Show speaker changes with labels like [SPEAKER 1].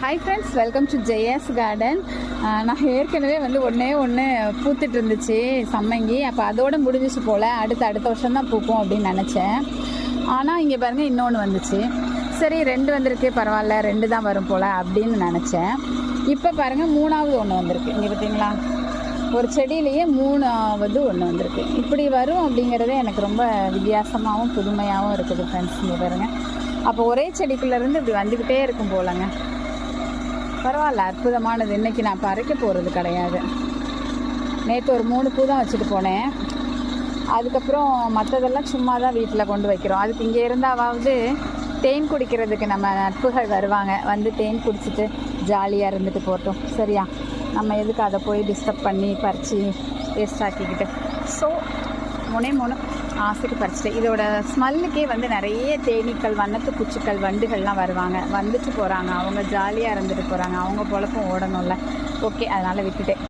[SPEAKER 1] Hi friends welcome to Jaya's garden நான் ஏற்கனவே வந்து ஒன்றே ஒன்று பூத்துட்டு இருந்துச்சு சம்மங்கி. அப்போ அதோட முடிஞ்சிச்சு போல் அடுத்த அடுத்த வருஷம் தான் பூக்கும் அப்படின்னு நினச்சேன். ஆனால் இங்கே பாருங்கள் இன்னொன்று வந்துச்சு. சரி ரெண்டு வந்திருக்கு பரவாயில்ல ரெண்டு தான் வரும் போல் அப்படின்னு நினச்சேன். இப்போ பாருங்கள் மூணாவது ஒன்று வந்திருக்கு. இங்கே பார்த்தீங்களா ஒரு செடியிலேயே மூணாவது ஒன்று வந்திருக்கு. இப்படி வரும் அப்படிங்கிறது எனக்கு ரொம்ப வித்தியாசமாகவும் புதுமையாகவும் இருக்குது ஃப்ரெண்ட்ஸ் இங்கே பாருங்கள் அப்போ ஒரே செடிக்குள்ளேருந்து இப்படி வந்துக்கிட்டே இருக்கும் போலங்க. பரவாயில்ல அற்புதமானது. இன்னைக்கு நான் பறிக்க போகிறது கிடையாது. நேற்று ஒரு மூணு பூ தான் வச்சுட்டு போனேன். அதுக்கப்புறம் மற்றதெல்லாம் சும்மா தான் வீட்டில் கொண்டு வைக்கிறோம். அதுக்கு இங்கே இருந்தாவது தேன் குடிக்கிறதுக்கு நம்ம நட்புகள் வருவாங்க. வந்து தேன் குடிச்சிட்டு ஜாலியாக இருந்துட்டு போட்டோம் சரியா? நம்ம எதுக்கு அதை போய் டிஸ்டர்ப் பண்ணி பறித்து வேஸ்ட் ஆக்கிக்கிட்டு? ஸோ முனே மூணு ஆசைக்கு பறிச்சிட்டு இதோட ஸ்மெல்லுக்கே வந்து நிறைய தேனீக்கள் வண்ணத்து பூச்சிக்கள் வண்டுகள்லாம் வருவாங்க. வந்துட்டு போகிறாங்க அவங்க ஜாலியாக இருந்துட்டு போகிறாங்க அவங்க பொழப்பும் ஓடணும்ல. ஓகே அதனால் விட்டுட்டேன்.